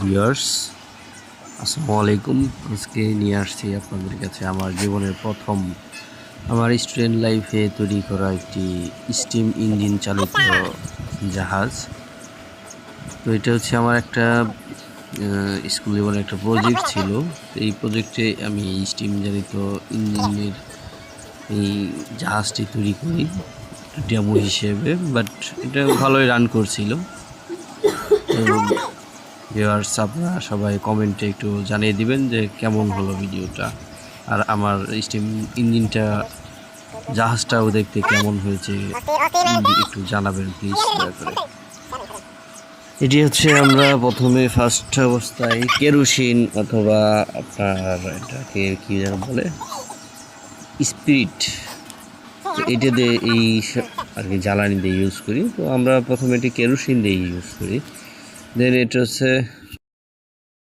Viewers, আসসালামু আলাইকুম। আজকে নিয়ে আসছি আপনাদের কাছে আমার জীবনের প্রথম আমার স্টুডেন্ট লাইফে তৈরি করা একটি স্টিম ইঞ্জিন চালিত জাহাজ। তো এটা হচ্ছে আমার একটা স্কুল জীবনে একটা প্রজেক্ট ছিল। এই প্রজেক্টে আমি স্টিম চালিত ইঞ্জিনের এই জাহাজটি তৈরি করি ডেমো হিসেবে বাট এটা ভালোই রান করছিল। ভিউয়ার্স আপনারা সবাই কমেন্টে একটু জানিয়ে দিবেন যে কেমন হলো ভিডিওটা আর আমার স্টিম ইঞ্জিনটা জাহাজটাও দেখতে কেমন হয়েছে একটু জানাবেন প্লিজ দয়া করে। এটি হচ্ছে আমরা প্রথমে ফার্স্ট অবস্থায় কেরোসিন অথবা আপনার এটাকে কী যেন বলে? স্পিরিট এটা দিয়ে এই আর কি জ্বালানি দিয়ে ইউজ করি। তো আমরা প্রথমে এটি কেরোসিন দিয়ে ইউজ করি। দেন এটা হচ্ছে